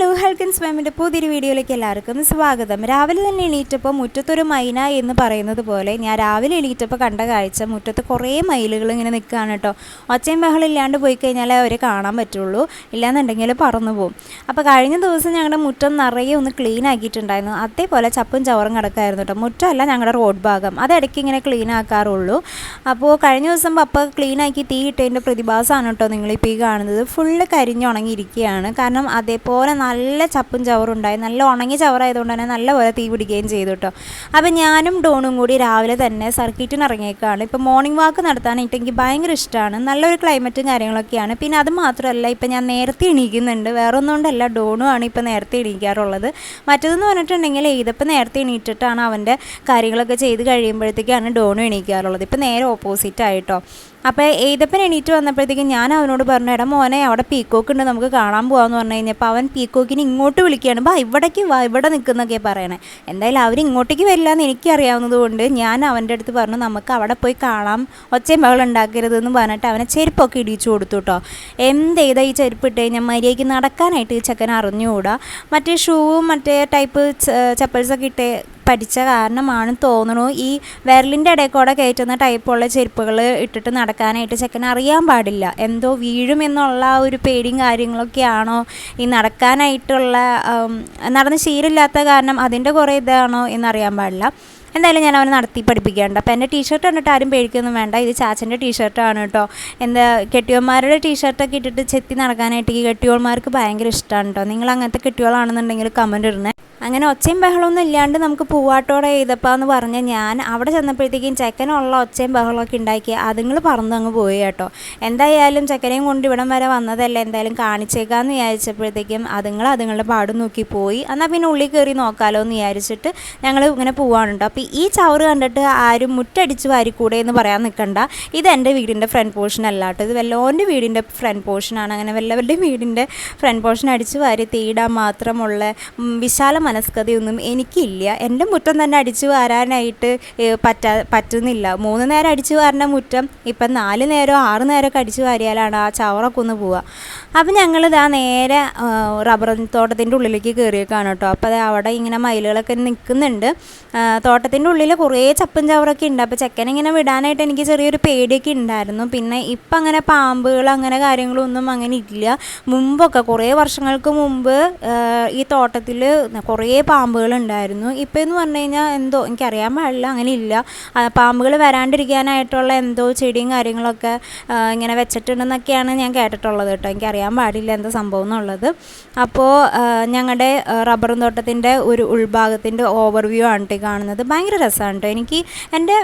Hello ഹെൽക്കൻ സ്വാമിന്റെ പുതിയൊരു വീഡിയോയിലേക്ക് എല്ലാവർക്കും സ്വാഗതം. രാവിലെ തന്നെ എണീറ്റപ്പോൾ മുറ്റത്തൊരു മൈന എന്ന് പറയുന്നത് പോലെ ഞാൻ രാവിലെ എണീറ്റപ്പോൾ കണ്ട കാഴ്ച മുറ്റത്ത് കുറേ മയിലുകൾ ഇങ്ങനെ നിൽക്കുകയാണ് കേട്ടോ. ഒച്ചയും ബഹളം ഇല്ലാണ്ട് പോയി കഴിഞ്ഞാൽ അവരെ കാണാൻ പറ്റുള്ളൂ. ഇല്ലാന്നുണ്ടെങ്കിൽ പറന്നു പോകും അപ്പോൾ കഴിഞ്ഞ ദിവസം ഞങ്ങളുടെ മുറ്റം നിറയെ ഒന്ന് ക്ലീൻ ആക്കിയിട്ടുണ്ടായിരുന്നു. അതേപോലെ ചപ്പും ചവറും കിടക്കായിരുന്നു കേട്ടോ. മുറ്റമല്ല ഞങ്ങളുടെ റോഡ് ഭാഗം. അത് ഇടയ്ക്ക് ഇങ്ങനെ ക്ലീൻ ആക്കാറുള്ളൂ. അപ്പോൾ കഴിഞ്ഞ ദിവസം പപ്പ ക്ലീൻ ആക്കി തീ ഇട്ടതിന്റെ പ്രതിഭാസമാണ് കേട്ടോ നിങ്ങളിപ്പോൾ ഈ കാണുന്നത്. ഫുള്ള് കരിഞ്ഞുണങ്ങിയിരിക്കുകയാണ് കാരണം അതേപോലെ നല്ല ചപ്പും ചവറുണ്ടായി നല്ല ഉണങ്ങിയ ചവറായതുകൊണ്ട് തന്നെ നല്ലപോലെ തീ പിടിക്കുകയും ചെയ്തു കേട്ടോ. അപ്പോൾ ഞാനും ഡോണും കൂടി രാവിലെ തന്നെ സർക്കിറ്റിന് ഇറങ്ങിയേക്കാണ്. ഇപ്പോൾ മോർണിംഗ് വാക്ക് നടത്താനായിട്ട് എനിക്ക് ഭയങ്കര ഇഷ്ടമാണ് നല്ലൊരു ക്ലൈമറ്റും കാര്യങ്ങളൊക്കെയാണ്. പിന്നെ അത് മാത്രമല്ല ഇപ്പം ഞാൻ നേരത്തെ എണീക്കുന്നുണ്ട്. വേറെ ഒന്നുകൊണ്ടല്ല ഡോണുമാണ് ഇപ്പോൾ നേരത്തെ എണീക്കാറുള്ളത്. മറ്റതെന്ന് പറഞ്ഞിട്ടുണ്ടെങ്കിൽ ഇതിപ്പോൾ നേരത്തെ എണീറ്റിട്ടാണ് അവന്റെ കാര്യങ്ങളൊക്കെ ചെയ്ത് കഴിയുമ്പോഴത്തേക്കാണ് ഡോണു എണീക്കാറുള്ളത്. ഇപ്പോൾ നേരെ ഓപ്പോസിറ്റ് ആയിട്ടോ. അപ്പോൾ ഏതപ്പൻ എണീറ്റ് വന്നപ്പോഴത്തേക്കും ഞാൻ അവനോട് പറഞ്ഞു എടാ മോനെ അവിടെ പീക്കോക്ക് ഉണ്ട് നമുക്ക് കാണാൻ പോകാമെന്ന് പറഞ്ഞു കഴിഞ്ഞപ്പോൾ അവൻ പീക്കോക്കിനെ ഇങ്ങോട്ട് വിളിക്കുകയാണ്. ബാ ഇവിടേക്ക് വാ ഇവിടെ നിൽക്കുന്നൊക്കെ പറയണേ. എന്തായാലും അവർ ഇങ്ങോട്ടേക്ക് വരില്ല എന്ന് എനിക്കറിയാവുന്നത് കൊണ്ട് ഞാൻ അവന്റെ അടുത്ത് പറഞ്ഞു നമുക്ക് അവിടെ പോയി കാണാം. ഒച്ചയും ബഹളം ഉണ്ടാക്കരുതെന്ന് പറഞ്ഞിട്ട് അവനെ ചെരുപ്പൊക്കെ ഇടിച്ചു കൊടുത്തു കേട്ടോ എന്ത് ചെയ്താൽ ഈ ചെരുപ്പ് ഇട്ട് കഴിഞ്ഞാൽ മര്യാദയ്ക്ക് നടക്കാനായിട്ട് ഈ ചെക്കൻ അറിഞ്ഞുകൂടാ? മറ്റേ ഷൂവും മറ്റേ ടൈപ്പ് ചപ്പൽസൊക്കെ ഇട്ട് പഠിച്ച കാരണമാണ് തോന്നുന്നു ഈ വിരലിന്റെ ഇടയിൽ കൂടെ കയറ്റുന്ന ടൈപ്പുള്ള ചെരുപ്പുകൾ ഇട്ടിട്ട് നടക്കാനായിട്ട് ചെക്കൻ അറിയാൻ പാടില്ല. എന്തോ വീഴുമെന്നുള്ള ആ ഒരു പേടിയും കാര്യങ്ങളൊക്കെയാണോ ഈ നടക്കാനായിട്ടുള്ള നടന്ന് ശീലമില്ലാത്ത കാരണം അതിന്റെ കുറേ ഇതാണോ എന്നറിയാൻ പാടില്ല. എന്തായാലും ഞാൻ അവനെ നടത്തി പഠിപ്പിക്കേണ്ട അപ്പോൾ എന്റെ ടീഷർട്ട് കണ്ടിട്ട് ആരും പേടിക്കൊന്നും വേണ്ട. ഇത് ചാച്ചന്റെ ടീഷർട്ടാണ് കേട്ടോ എന്താ കെട്ടിയോന്മാരുടെ ടീഷർട്ടൊക്കെ ഇട്ടിട്ട് ചെത്തി നടക്കാനായിട്ട് ഈ കെട്ടിയോന്മാർക്ക് ഭയങ്കര ഇഷ്ടമാണ് കേട്ടോ നിങ്ങൾ അങ്ങനത്തെ കെട്ടിയോളാണെന്നുണ്ടെങ്കിൽ കമന്റ് ഇടണേ. അങ്ങനെ ഒച്ചയും ബഹളമൊന്നും ഇല്ലാണ്ട് നമുക്ക് പൂവാട്ടോടെ ചെയ്തപ്പോൾ എന്ന് പറഞ്ഞ് ഞാൻ അവിടെ ചെന്നപ്പോഴത്തേക്കും ചെക്കനുള്ള ഒച്ചയും ബഹളമൊക്കെ ഉണ്ടാക്കി അതുങ്ങൾ പറന്ന് അങ്ങ് പോയി കേട്ടോ. എന്തായാലും ചെക്കനെയും കൊണ്ട് ഇവിടം വരെ വന്നതല്ലേ. എന്തായാലും കാണിച്ചേക്കാന്ന് വിചാരിച്ചപ്പോഴത്തേക്കും അതുങ്ങൾ അതുങ്ങളുടെ പാടും നോക്കി പോയി. എന്നാൽ പിന്നെ ഉള്ളിൽ കയറി നോക്കാമല്ലോ എന്ന് വിചാരിച്ചിട്ട് ഞങ്ങൾ ഇങ്ങനെ പോവാണ് കേട്ടോ അപ്പോൾ ഈ ചവറ് കണ്ടിട്ട് ആരും മുറ്റടിച്ച് വാരിക്കൂടെ എന്ന് പറയാൻ നിൽക്കണ്ട ഇത് എന്റെ വീടിന്റെ ഫ്രണ്ട് പോർഷൻ അല്ല കേട്ടോ. ഇത് വല്ലോന്റെ വീടിന്റെ ഫ്രണ്ട് പോർഷനാണ് അങ്ങനെ വല്ലവരുടെയും വീടിന്റെ ഫ്രണ്ട് പോർഷൻ അടിച്ച് വാരി തീടാൻ മാത്രമുള്ള വിശാല മനസ്കതയൊന്നും എനിക്കില്ല. എന്റെ മുറ്റം തന്നെ അടിച്ച് വാരാനായിട്ട് പറ്റാ പറ്റുന്നില്ല. മൂന്ന് നേരം അടിച്ച് വാരണ മുറ്റം ഇപ്പം നാല് നേരോ ആറ് നേരമൊക്കെ അടിച്ചു വാരിയാലാണ് ആ ചവറൊക്കെ ഒന്ന് പോവുക. അപ്പം ഞങ്ങൾ ഇതാ നേരെ റബ്ബർ തോട്ടത്തിന്റെ ഉള്ളിലേക്ക് കയറിയേക്കാണ് കേട്ടോ. അപ്പോൾ അവിടെ ഇങ്ങനെ മയിലുകളൊക്കെ നിൽക്കുന്നുണ്ട്. തോട്ടത്തിന്റെ ഉള്ളിൽ കുറേ ചപ്പും ചവറൊക്കെ ഉണ്ട്. അപ്പോൾ ചെക്കനിങ്ങനെ വിടാനായിട്ട് എനിക്ക് ചെറിയൊരു പേടിയൊക്കെ ഉണ്ടായിരുന്നു. പിന്നെ ഇപ്പം അങ്ങനെ പാമ്പുകൾ അങ്ങനെ കാര്യങ്ങളൊന്നും അങ്ങനെ ഇല്ല. മുമ്പൊക്കെ കുറേ വർഷങ്ങൾക്ക് മുമ്പ് ഈ തോട്ടത്തിൽ കുറേ പാമ്പുകൾ ഉണ്ടായിരുന്നു. ഇപ്പോൾ എന്ന് പറഞ്ഞു കഴിഞ്ഞാൽ എന്തോ എനിക്കറിയാൻ പാടില്ല അങ്ങനെ ഇല്ല. പാമ്പുകൾ വരാണ്ടിരിക്കാനായിട്ടുള്ള എന്തോ ചെടിയും കാര്യങ്ങളൊക്കെ ഇങ്ങനെ വെച്ചിട്ടുണ്ടെന്നൊക്കെയാണ് ഞാൻ കേട്ടിട്ടുള്ളത് കേട്ടോ. എനിക്കറിയാൻ പാടില്ല എന്താ സംഭവം എന്നുള്ളത്. അപ്പോൾ ഞങ്ങളുടെ റബ്ബർ തോട്ടത്തിന്റെ ഒരു ഉൾഭാഗത്തിന്റെ ഓവർവ്യൂ ആണ് കാണുന്നത്. ഭയങ്കര രസമാണ് കേട്ടോ. എനിക്ക് എന്റെ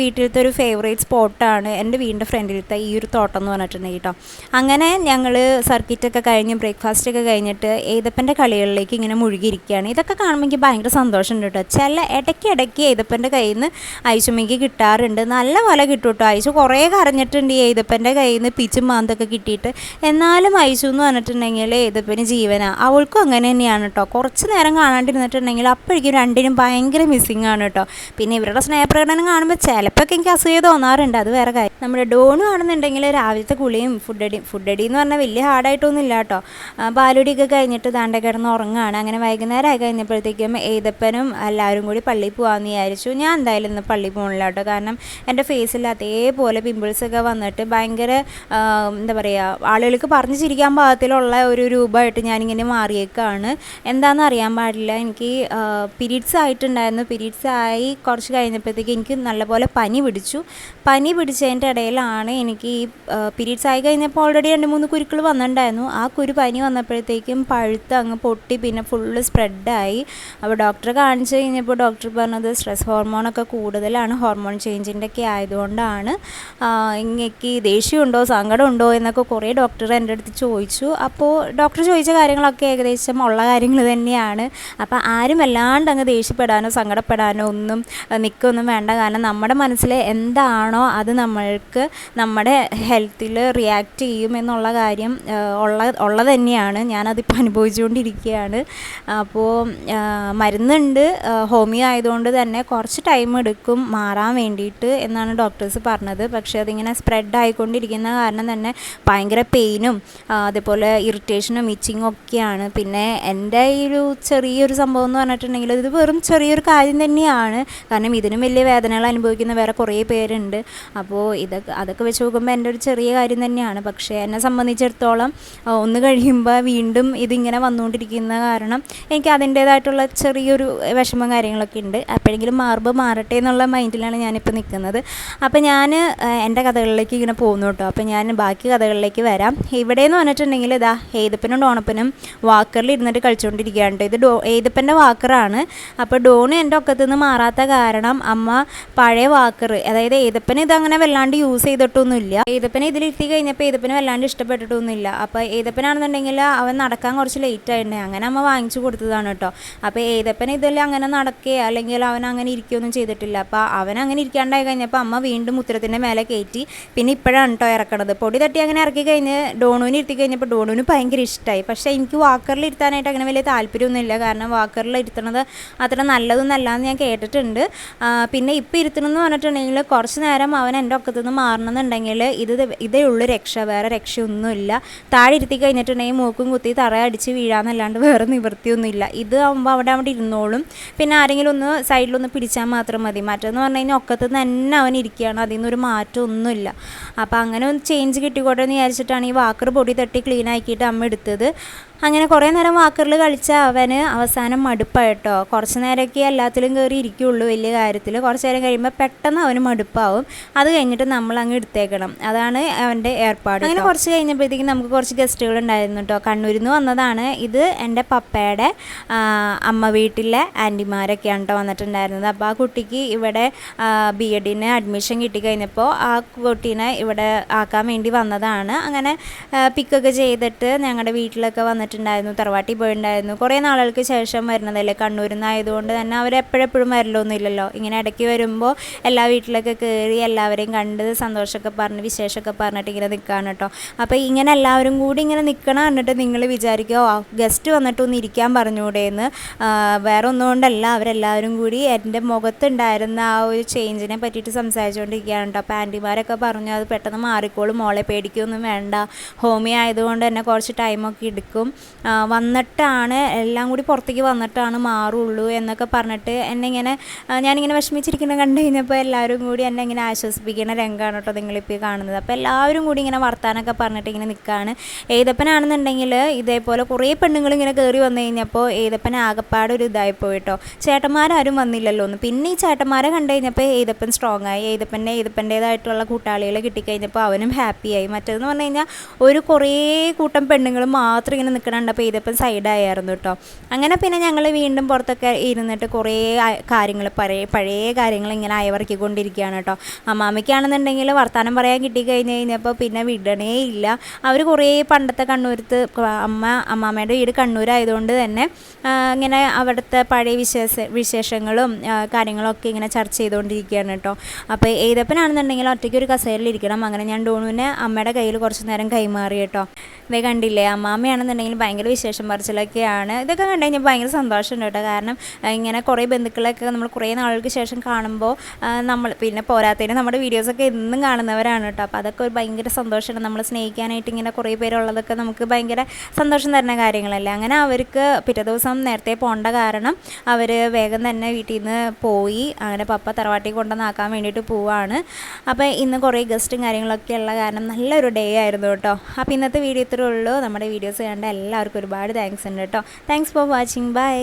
വീട്ടിലത്തെ ഒരു ഫേവറേറ്റ് സ്പോട്ടാണ് എന്റെ വീടിന്റെ ഫ്രണ്ടിലത്തെ ഈ ഒരു തോട്ടം എന്ന് പറഞ്ഞിട്ടുണ്ടെങ്കിൽ കേട്ടോ. അങ്ങനെ ഞങ്ങൾ സർക്കിറ്റൊക്കെ കഴിഞ്ഞ് ബ്രേക്ക്ഫാസ്റ്റൊക്കെ കഴിഞ്ഞിട്ട് ഏതപ്പന്റെ കളികളിലേക്ക് ഇങ്ങനെ മുഴുകിയിരിക്കുകയാണ്. ഇതൊക്കെ കാണുമ്പോൾ എനിക്ക് ഭയങ്കര സന്തോഷമുണ്ട് കേട്ടോ. ചില ഇടയ്ക്ക് ഇടയ്ക്ക് ഏതപ്പന്റെ കയ്യിൽ നിന്ന് ഐശുമ്മയ്ക്ക് കിട്ടാറുണ്ട്. നല്ല പോലെ കിട്ടും കേട്ടോ. ഐശു കുറേ കരഞ്ഞിട്ടുണ്ട് ഈ ഏതപ്പന്റെ കയ്യിൽ നിന്ന് പിച്ചും മാന്തൊക്കെ കിട്ടിയിട്ട്. എന്നാലും ഐശു എന്ന് പറഞ്ഞിട്ടുണ്ടെങ്കിൽ ഏതപ്പന് ജീവനാണ് അവൾക്കും അങ്ങനെ തന്നെയാണ് കേട്ടോ. കുറച്ച് നേരം കാണാണ്ടിരുന്നിട്ടുണ്ടെങ്കിൽ അപ്പോഴേക്കും രണ്ടിനും ഭയങ്കര മിസ്സിങ് ആണ് കേട്ടോ. പിന്നെ ഇവരുടെ സ്നേഹപ്രകടനം കാണുമ്പോൾ ചിലപ്പോൾ എനിക്ക് അസൂയ തോന്നാറുണ്ട്. അത് വേറെ കാര്യം. നമ്മുടെ ഡോണു ആണെന്നുണ്ടെങ്കിൽ രാവിലത്തെ കുളിയും ഫുഡടി ഫുഡടി എന്ന് പറഞ്ഞാൽ വലിയ ഹാർഡായിട്ടൊന്നും ഇല്ല കേട്ടോ. പാലുടിയൊക്കെ കഴിഞ്ഞിട്ട് ദാണ്ട കിടന്ന് ഉറങ്ങുകയാണ് അങ്ങനെ വൈകുന്നേരം ആയി കഴിഞ്ഞപ്പോഴത്തേക്കും ഏതപ്പനും എല്ലാവരും കൂടി പള്ളിയിൽ പോകാമെന്ന് വിചാരിച്ചു. ഞാൻ എന്തായാലും ഇന്ന് പള്ളിയിൽ പോകണില്ല കേട്ടോ. കാരണം എന്റെ ഫേസിൽ അതേപോലെ പിമ്പിൾസൊക്കെ വന്നിട്ട് ഭയങ്കര എന്താ പറയുക ആളുകൾക്ക് പറഞ്ഞു ചിരിക്കാൻ പാകത്തിലുള്ള ഒരു രൂപമായിട്ട് ഞാനിങ്ങനെ മാറിയേക്കാണ്. എന്താണെന്ന് അറിയാൻ പാടില്ല. എനിക്ക് പീരീഡ്സ് ആയിട്ടുണ്ടായിരുന്നു. പീരീഡ്സ് ആയി കുറച്ച് കഴിഞ്ഞപ്പോഴത്തേക്ക് എനിക്ക് നല്ലപോലെ പനി പിടിച്ചു. പനി പിടിച്ചതിന്റെ ഇടയിലാണ് എനിക്ക് ഈ പീരീഡ്സ് ആയി കഴിഞ്ഞപ്പോൾ ഓൾറെഡി രണ്ട് മൂന്ന് കുരുക്കൾ വന്നിട്ടുണ്ടായിരുന്നു. ആ കുരു പനി വന്നപ്പോഴത്തേക്കും പഴുത്ത് അങ്ങ് പൊട്ടി പിന്നെ ഫുള്ള് സ്പ്രെഡായി അപ്പോൾ ഡോക്ടറെ കാണിച്ചു കഴിഞ്ഞപ്പോൾ ഡോക്ടർ പറഞ്ഞത് സ്ട്രെസ് ഹോർമോണൊക്കെ കൂടുതലാണ് ഹോർമോൺ ചേഞ്ചിന്റെ ഒക്കെ ആയതുകൊണ്ടാണ്. ഇങ്ങക്ക് ദേഷ്യമുണ്ടോ സങ്കടമുണ്ടോ എന്നൊക്കെ കുറേ ഡോക്ടർ എന്റെ അടുത്ത് ചോദിച്ചു. അപ്പോൾ ഡോക്ടർ ചോദിച്ച കാര്യങ്ങളൊക്കെ ഏകദേശം ഉള്ള കാര്യങ്ങൾ തന്നെയാണ്. അപ്പോൾ ആരും വല്ലാണ്ട് അങ്ങ് ദേഷ്യപ്പെടാനോ സങ്കടപ്പെടാനോ നിൽക്കൊന്നും വേണ്ട. കാരണം നമ്മുടെ മനസ്സിൽ എന്താണോ അത് നമ്മൾക്ക് നമ്മുടെ ഹെൽത്തിൽ റിയാക്റ്റ് ചെയ്യും എന്നുള്ള കാര്യം ഉള്ള ഉള്ളത് തന്നെയാണ്. ഞാനതിപ്പോൾ അനുഭവിച്ചുകൊണ്ടിരിക്കുകയാണ്. അപ്പോൾ മരുന്നുണ്ട്. ഹോമിയോ ആയതുകൊണ്ട് തന്നെ കുറച്ച് ടൈം എടുക്കും മാറാൻ വേണ്ടിയിട്ട് എന്നാണ് ഡോക്ടേഴ്സ് പറഞ്ഞത്. പക്ഷേ അതിങ്ങനെ സ്പ്രെഡ് ആയിക്കൊണ്ടിരിക്കുന്ന കാരണം തന്നെ ഭയങ്കര പെയിനും അതേപോലെ ഇറിറ്റേഷനും ഇച്ചിങ്ങും ഒക്കെയാണ്. പിന്നെ എന്റെ ഈ ഒരു ചെറിയൊരു സംഭവം എന്ന് പറഞ്ഞിട്ടുണ്ടെങ്കിൽ ഇത് വെറും ചെറിയൊരു കാര്യം തന്നെയാണ്. കാരണം ഇതിനും വലിയ വേദനകൾ അനുഭവിക്കുന്ന വേറെ കുറേ പേരുണ്ട്. അപ്പോൾ ഇതൊക്കെ അതൊക്കെ വെച്ച് നോക്കുമ്പോൾ എന്റെ ഒരു ചെറിയ കാര്യം തന്നെയാണ്. പക്ഷേ എന്നെ സംബന്ധിച്ചിടത്തോളം ഒന്ന് കഴിയുമ്പോൾ വീണ്ടും ഇതിങ്ങനെ വന്നുകൊണ്ടിരിക്കുന്ന കാരണം എനിക്ക് അതിന്റേതായിട്ടുള്ള ചെറിയൊരു വിഷമം കാര്യങ്ങളൊക്കെ ഉണ്ട്. അപ്പോഴെങ്കിലും മാറുമ്പോൾ മാറട്ടെ എന്നുള്ള മൈൻഡിലാണ് ഞാനിപ്പോൾ നിൽക്കുന്നത് അപ്പോൾ ഞാൻ എന്റെ കഥകളിലേക്ക് ഇങ്ങനെ പോകുന്നു കേട്ടോ. അപ്പോൾ ഞാൻ ബാക്കി കഥകളിലേക്ക് വരാം. ഇവിടെ എന്ന് പറഞ്ഞിട്ടുണ്ടെങ്കിൽ ഇതാ ഏതപ്പനും ഡോണപ്പനും വാക്കറിൽ ഇരുന്നിട്ട് കളിച്ചുകൊണ്ടിരിക്കുകയാണ്. ഇത് ഡോ ഏതപ്പന്റെ വാക്കറാണ്. അപ്പോൾ ഡോണ് എന്റെ ഒക്കത്തു നിന്ന് മാറാത്ത കാരണം അമ്മ പഴയ വാക്കർ അതായത് ഏതപ്പന് അങ്ങനെ വല്ലാണ്ട് യൂസ് ചെയ്തിട്ടൊന്നുമില്ല. ഏതപ്പനെ ഇതിലിരുത്തി കഴിഞ്ഞപ്പോൾ ഏതപ്പന് വല്ലാണ്ട് ഇഷ്ടപ്പെട്ടിട്ടൊന്നുമില്ല. അപ്പോൾ ഏതപ്പനാണെന്നുണ്ടെങ്കിൽ അവൻ നടക്കാൻ കുറച്ച് ലേറ്റ് ആയിട്ടുണ്ട്. അങ്ങനെ അമ്മ വാങ്ങിച്ചു കൊടുത്തതാണ് കേട്ടോ. അപ്പോൾ ഏതപ്പൻ ഇതിൽ അങ്ങനെ നടക്കേ അല്ലെങ്കിൽ അവൻ അങ്ങനെ ഇരിക്കുകയൊന്നും ചെയ്തിട്ടില്ല. അപ്പോൾ അവൻ അങ്ങനെ ഇരിക്കാണ്ടായി കഴിഞ്ഞപ്പോൾ അമ്മ വീണ്ടും ഉത്തരത്തിന്റെ മേലെ കയറ്റി പിന്നെ ഇപ്പോഴാണ് കേട്ടോ ഇറക്കണത്. പൊടി തട്ടി അങ്ങനെ ഇറക്കി കഴിഞ്ഞ് ഡോണുവിന് ഇരുത്തി കഴിഞ്ഞപ്പോൾ ഡോണുവിന് ഭയങ്കര ഇഷ്ടമായി പക്ഷേ എനിക്ക് വാക്കറിൽ ഇരുത്താനായിട്ട് അങ്ങനെ വലിയ താല്പര്യമൊന്നുമില്ല. കാരണം വാക്കറിൽ ഇരുത്തണത് അത്ര നല്ലതൊന്നല്ല എന്ന് ഞാൻ കേട്ടിട്ടുണ്ട്. പിന്നെ ഇപ്പം ഇരുത്തണമെന്ന് പറഞ്ഞിട്ടുണ്ടെങ്കിൽ കുറച്ച് നേരം അവൻ എന്റെ ഒക്കത്തു നിന്ന് മാറണമെന്നുണ്ടെങ്കിൽ ഇത് ഇതേ ഉള്ളൂ രക്ഷ. വേറെ രക്ഷയൊന്നുമില്ല. താഴെ ഇരുത്തി കഴിഞ്ഞിട്ടുണ്ടെങ്കിൽ മൂക്കും കുത്തി തറ അടിച്ച് വീഴാന്നല്ലാണ്ട് വേറെ നിവൃത്തിയൊന്നുമില്ല. ഇത് ആകുമ്പോൾ അവിടെ അവിടെ ഇരുന്നോളും. പിന്നെ ആരെങ്കിലും ഒന്ന് സൈഡിലൊന്ന് പിടിച്ചാൽ മാത്രം മതി. മറ്റേന്ന് പറഞ്ഞു കഴിഞ്ഞാൽ ഒക്കത്ത് തന്നെ അവൻ ഇരിക്കുകയാണ്. അതിൽ നിന്നൊരു മാറ്റമൊന്നുമില്ല അപ്പോൾ അങ്ങനെ ഒന്ന് ചേഞ്ച് കിട്ടിക്കോട്ടെ എന്ന് വിചാരിച്ചിട്ടാണ് ഈ വാക്കർ പൊടി തട്ടി ക്ലീൻ ആക്കിയിട്ട് അമ്മ എടുത്തത്. അങ്ങനെ കുറേ നേരം വാക്കറിൽ കളിച്ച അവന് അവസാനം മടുപ്പായിട്ടോ. കുറച്ച് നേരമൊക്കെ എല്ലാത്തിലും കയറി ഇരിക്കുള്ളൂ വലിയ കാര്യത്തിൽ. കുറച്ച് നേരം കഴിയുമ്പോൾ പെട്ടെന്ന് അവന് മടുപ്പാവും. അത് കഴിഞ്ഞിട്ട് നമ്മൾ അങ്ങ് എടുത്തേക്കണം. അതാണ് അവന്റെ ഏർപ്പാട് അങ്ങനെ കുറച്ച് കഴിഞ്ഞപ്പോഴത്തേക്കും നമുക്ക് കുറച്ച് ഗസ്റ്റുകൾ ഉണ്ടായിരുന്നു കേട്ടോ കണ്ണൂരിൽ നിന്ന് വന്നതാണ്. ഇത് എന്റെ പപ്പയുടെ അമ്മ വീട്ടിലെ ആന്റിമാരൊക്കെയാണ് കേട്ടോ വന്നിട്ടുണ്ടായിരുന്നത്. അപ്പോൾ ആ കുട്ടിക്ക് ഇവിടെ ബി എഡിന് അഡ്മിഷൻ കിട്ടിക്കഴിഞ്ഞപ്പോൾ ആ കുട്ടീനെ ഇവിടെ ആക്കാൻ വേണ്ടി വന്നതാണ്. അങ്ങനെ പിക്കൊക്കെ ചെയ്തിട്ട് ഞങ്ങളുടെ വീട്ടിലൊക്കെ വന്നിട്ടുണ്ടായിരുന്നു തറവാട്ടിൽ പോയിട്ടുണ്ടായിരുന്നു. കുറേ നാളുകൾക്ക് ശേഷം വരുന്നതല്ലേ കണ്ണൂരിൽ നിന്നായതുകൊണ്ട് തന്നെ അവരെപ്പോഴെപ്പോഴും വരലൊന്നുമില്ലല്ലോ. ഇങ്ങനെ ഇടയ്ക്ക് വരുമ്പോൾ എല്ലാ വീട്ടിലൊക്കെ കയറി എല്ലാവരെയും കണ്ട് സന്തോഷമൊക്കെ പറഞ്ഞ് വിശേഷമൊക്കെ പറഞ്ഞിട്ട് ഇങ്ങനെ നിൽക്കുകയാണ് കേട്ടോ. അപ്പോൾ ഇങ്ങനെ എല്ലാവരും കൂടി ഇങ്ങനെ നിൽക്കണം എന്നിട്ട് നിങ്ങൾ വിചാരിക്കുക ഗസ്റ്റ് വന്നിട്ട് ഒന്ന് ഇരിക്കാൻ പറഞ്ഞുകൂടെ എന്ന് വേറെ ഒന്നുകൊണ്ടല്ല അവരെല്ലാവരും കൂടി എന്റെ മുഖത്തുണ്ടായിരുന്ന ആ ഒരു ചേഞ്ചിനെ പറ്റിയിട്ട് സംസാരിച്ചുകൊണ്ടിരിക്കുകയാണ് കേട്ടോ. അപ്പോൾ ആന്റിമാരൊക്കെ പറഞ്ഞു അത് പെട്ടെന്ന് മാറിക്കോളും മോളെ പേടിക്കൊന്നും വേണ്ട. ഹോമി ആയതുകൊണ്ട് തന്നെ കുറച്ച് ടൈമൊക്കെ എടുക്കും. വന്നിട്ടാണ് എല്ലാം കൂടി പുറത്തേക്ക് വന്നിട്ടാണ് മാറുള്ളൂ എന്നൊക്കെ പറഞ്ഞിട്ട് എന്നെ ഇങ്ങനെ ഞാനിങ്ങനെ വിഷമിച്ചിരിക്കുന്നത് കണ്ടു കഴിഞ്ഞപ്പോൾ എല്ലാവരും കൂടി എന്നെ ഇങ്ങനെ ആശ്വസിപ്പിക്കുന്ന രംഗമാണ് കേട്ടോ നിങ്ങളിപ്പോൾ കാണുന്നത്. അപ്പോൾ എല്ലാവരും കൂടി ഇങ്ങനെ വർത്താനൊക്കെ പറഞ്ഞിട്ട് ഇങ്ങനെ നിൽക്കുകയാണ് ഏതപ്പനാണെന്നുണ്ടെങ്കിൽ ഇതേപോലെ കുറേ പെണ്ണുങ്ങൾ ഇങ്ങനെ കയറി വന്നു കഴിഞ്ഞപ്പോൾ ഏതപ്പൻ ആകപ്പാട് ഒരു ഇതായി പോയിട്ടോ ചേട്ടന്മാരാരും വന്നില്ലല്ലോ ഒന്ന്. പിന്നെ ഈ ചേട്ടന്മാരെ കണ്ടു കഴിഞ്ഞപ്പോൾ ഏതപ്പൻ സ്ട്രോങ് ആയി ഏതപ്പന്റെ ഏതപ്പന്റേതായിട്ടുള്ള കൂട്ടാളികളെ കിട്ടിക്കഴിഞ്ഞപ്പോൾ അവനും ഹാപ്പിയായി മറ്റേതെന്ന് പറഞ്ഞു കഴിഞ്ഞാൽ ഒരു കുറേ കൂട്ടം പെണ്ണുങ്ങൾ മാത്രം ഇങ്ങനെ നിൽക്കണുണ്ട്. അപ്പോൾ ഇതിപ്പം സൈഡായിരുന്നു കേട്ടോ അങ്ങനെ പിന്നെ ഞങ്ങൾ വീണ്ടും പുറത്തൊക്കെ ഇരുന്നിട്ട് കുറേ കാര്യങ്ങൾ പഴയ പഴയ കാര്യങ്ങൾ ഇങ്ങനെ അയവർക്കിക്കൊണ്ടിരിക്കുകയാണ് കേട്ടോ അമ്മാമ്മയ്ക്കാണെന്നുണ്ടെങ്കിൽ വർത്തമാനം പറയാൻ കിട്ടിക്കഴിഞ്ഞ് കഴിഞ്ഞപ്പോൾ പിന്നെ വിടണേ ഇല്ല. അവർ കുറേ പണ്ടത്തെ കണ്ണൂരത്ത് അമ്മ അമ്മാമ്മയുടെ വീട് കണ്ണൂരായതുകൊണ്ട് തന്നെ ഇങ്ങനെ അവിടുത്തെ പഴയ വിശേഷ വിശേഷങ്ങളും കാര്യങ്ങളൊക്കെ ഇങ്ങനെ ചർച്ച ചെയ്തുകൊണ്ടിരിക്കുകയാണ് കേട്ടോ അപ്പോൾ ഏതപ്പനാണെന്നുണ്ടെങ്കിൽ ഒറ്റയ്ക്ക് ഒരു കസേരയിലിരിക്കണം. അങ്ങനെ ഞാൻ ഡോണുവിനെ അമ്മയുടെ കയ്യിൽ കുറച്ച് നേരം കൈമാറി കേട്ടോ ഇതേ കണ്ടില്ലേ? അമ്മാമ്മയാണെന്നുണ്ടെങ്കിൽ ഭയങ്കര വിശേഷം പറച്ചിലൊക്കെയാണ്. ഇതൊക്കെ കണ്ടു കഴിഞ്ഞാൽ ഭയങ്കര സന്തോഷമുണ്ട് കേട്ടോ. കാരണം ഇങ്ങനെ കുറേ ബന്ധുക്കളൊക്കെ നമ്മൾ കുറേ നാളുകൾക്ക് ശേഷം കാണുമ്പോൾ നമ്മൾ പിന്നെ പോരാത്തതിന് നമ്മുടെ വീഡിയോസൊക്കെ എന്നും കാണുന്നവരാണ് കേട്ടോ. അപ്പോൾ അതൊക്കെ ഒരു ഭയങ്കര സന്തോഷമാണ്. നമ്മൾ സ്നേഹിക്കാനായിട്ട് ഇങ്ങനെ കുറേ പേരുള്ളതൊക്കെ നമുക്ക് ഭയങ്കര സന്തോഷം തരുന്ന കാര്യങ്ങളല്ലേ? അങ്ങനെ അവർക്ക് പിറ്റേ ദിവസം നേരത്തെ പോകേണ്ട കാരണം അവർ വേഗം തന്നെ വീട്ടിൽ നിന്ന് പോയി അങ്ങനെ പപ്പ തറവാട്ടിൽ കൊണ്ടുവന്നാക്കാൻ വേണ്ടിയിട്ട് പോവാണ്. അപ്പോൾ ഇന്ന് കുറേ ഗസ്റ്റും കാര്യങ്ങളൊക്കെ ഉള്ള കാരണം നല്ലൊരു ഡേ ആയിരുന്നു കേട്ടോ. അപ്പോൾ ഇന്നത്തെ വീഡിയോ ഇത്രേ ഉള്ളൂ. നമ്മുടെ വീഡിയോസ് കണ്ട എല്ലാവർക്കും ഒരുപാട് താങ്ക്സ് ഉണ്ട് കേട്ടോ. Thanks for watching bye